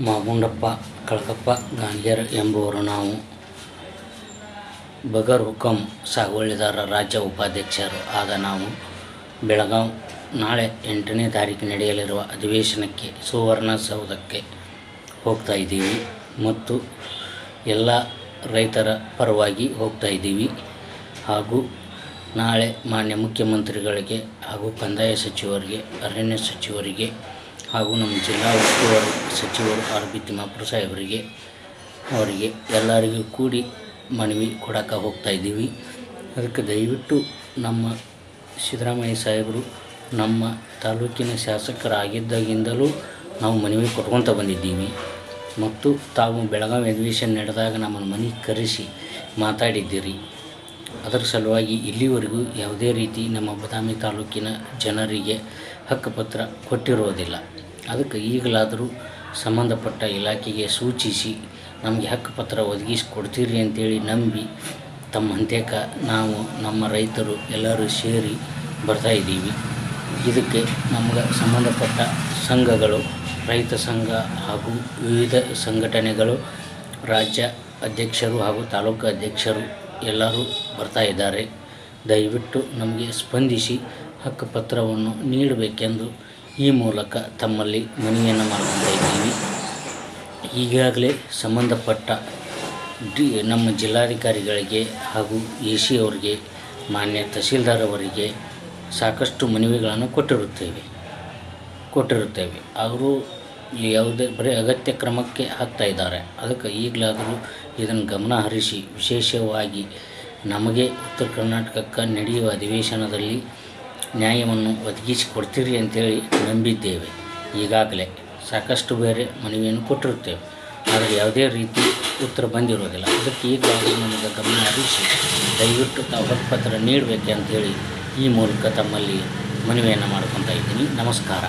ಮಾಗುಂಡಪ್ಪ ಕಳಕಪ್ಪ ಗಾಣಿಗೇರ್ ಎಂಬುವರು ನಾವು. ಬಗರ್ ಹುಕಂ ಸಾಗುವಳಿದಾರ ರಾಜ್ಯ ಉಪಾಧ್ಯಕ್ಷರು ಆದ ನಾವು. ಬೆಳಗಾವ್ ನಾಳೆ ಎಂಟನೇ ತಾರೀಕು ನಡೆಯಲಿರುವ ಅಧಿವೇಶನಕ್ಕೆ ಸುವರ್ಣಸೌಧಕ್ಕೆ ಹೋಗ್ತಾ ಇದ್ದೀವಿ ಮತ್ತು ಎಲ್ಲ ರೈತರ ಪರವಾಗಿ ಹೋಗ್ತಾ ಇದ್ದೀವಿ. ಹಾಗೂ ನಾಳೆ ಮಾನ್ಯ ಮುಖ್ಯಮಂತ್ರಿಗಳಿಗೆ ಹಾಗೂ ಕಂದಾಯ ಸಚಿವರಿಗೆ, ಅರಣ್ಯ ಸಚಿವರಿಗೆ ಹಾಗೂ ನಮ್ಮ ಜಿಲ್ಲಾ ಉಸ್ತುವಾರಿ ಸಚಿವರು ಆರ್ ಬಿ ತಿಮ್ಮಾಪುರ ಸಾಹೇಬರಿಗೆ ಅವರಿಗೆ ಎಲ್ಲರಿಗೂ ಕೂಡಿ ಮನವಿ ಕೊಡಕ್ಕೆ ಹೋಗ್ತಾ ಇದ್ದೀವಿ. ಅದಕ್ಕೆ ದಯವಿಟ್ಟು ನಮ್ಮ ಸಿದ್ದರಾಮಯ್ಯ ಸಾಹೇಬರು ನಮ್ಮ ತಾಲೂಕಿನ ಶಾಸಕರಾಗಿದ್ದಾಗಿಂದಲೂ ನಾವು ಮನವಿ ಕೊಟ್ಕೊತ ಬಂದಿದ್ದೀವಿ. ಮತ್ತು ತಾವು ಬೆಳಗಾವಿ ಅಧಿವೇಶನ ನಡೆದಾಗ ನಮ್ಮನ್ನು ಮನೆ ಕರೆಸಿ ಮಾತಾಡಿದ್ದೀರಿ. ಅದರ ಸಲುವಾಗಿ ಇಲ್ಲಿವರೆಗೂ ಯಾವುದೇ ರೀತಿ ನಮ್ಮ ಬದಾಮಿ ತಾಲೂಕಿನ ಜನರಿಗೆ ಹಕ್ಕುಪತ್ರ ಕೊಟ್ಟಿರೋದಿಲ್ಲ. ಅದಕ್ಕೆ ಈಗಲಾದರೂ ಸಂಬಂಧಪಟ್ಟ ಇಲಾಖೆಗೆ ಸೂಚಿಸಿ ನಮಗೆ ಹಕ್ಕುಪತ್ರ ಒದಗಿಸಿ ಕೊಡ್ತೀರಿ ಅಂತೇಳಿ ನಂಬಿ ತಮ್ಮ ಅಂತ್ಯಕ ನಾವು ನಮ್ಮ ರೈತರು ಎಲ್ಲರೂ ಸೇರಿ ಬರ್ತಾಯಿದ್ದೀವಿ ಇದಕ್ಕೆ ನಮ್ಗೆ ಸಂಬಂಧಪಟ್ಟ ಸಂಘಗಳು, ರೈತ ಸಂಘ ಹಾಗೂ ವಿವಿಧ ಸಂಘಟನೆಗಳು, ರಾಜ್ಯ ಅಧ್ಯಕ್ಷರು ಹಾಗೂ ತಾಲೂಕು ಅಧ್ಯಕ್ಷರು ಎಲ್ಲರೂ ಬರ್ತಾ ಇದ್ದಾರೆ. ದಯವಿಟ್ಟು ನಮಗೆ ಸ್ಪಂದಿಸಿ ಹಕ್ಕುಪತ್ರವನ್ನು ನೀಡಬೇಕೆಂದು ಈ ಮೂಲಕ ತಮ್ಮಲ್ಲಿ ಮನವಿಯನ್ನು ಮಾಡ್ಕೊತಾ ಈಗಾಗಲೇ ಸಂಬಂಧಪಟ್ಟ ಡಿ, ನಮ್ಮ ಜಿಲ್ಲಾಧಿಕಾರಿಗಳಿಗೆ ಹಾಗೂ ಎ ಸಿ ಅವರಿಗೆ, ಮಾನ್ಯ ತಹಸೀಲ್ದಾರ್ ಅವರಿಗೆ ಸಾಕಷ್ಟು ಮನವಿಗಳನ್ನು ಕೊಟ್ಟಿರುತ್ತೇವೆ. ಕೊಟ್ಟಿರುತ್ತೇವೆ. ಅವರು ಯಾವುದೇ ಬರೀ ಅಗತ್ಯ ಕ್ರಮಕ್ಕೆ ಹಾಕ್ತಾ ಇದ್ದಾರೆ. ಅದಕ್ಕೆ ಈಗಲಾದರೂ ಇದನ್ನು ಗಮನ ಹರಿಸಿ, ವಿಶೇಷವಾಗಿ ನಮಗೆ ಉತ್ತರ ಕರ್ನಾಟಕಕ್ಕೆ ನಡೆಯುವ ಅಧಿವೇಶನದಲ್ಲಿ ನ್ಯಾಯವನ್ನು ಒದಗಿಸಿ ಕೊಡ್ತೀರಿ ಅಂತೇಳಿ ನಂಬಿದ್ದೇವೆ. ಈಗಾಗಲೇ ಸಾಕಷ್ಟು ಬೇರೆ ಮನವಿಯನ್ನು ಕೊಟ್ಟಿರುತ್ತೇವೆ. ಆದರೆ ಯಾವುದೇ ರೀತಿ ಉತ್ತರ ಬಂದಿರೋದಿಲ್ಲ ಅದಕ್ಕೆ ಈಗಲಾದರೂ ನಮಗೆ ಗಮನ ಹರಿಸಿ, ದಯವಿಟ್ಟು ತಾವು ಪತ್ರ ನೀಡಬೇಕೆ ಅಂಥೇಳಿ ಈ ಮೂಲಕ ತಮ್ಮಲ್ಲಿ ಮನವಿಯನ್ನು ಮಾಡ್ಕೊತಾ ಇದ್ದೀನಿ. ನಮಸ್ಕಾರ.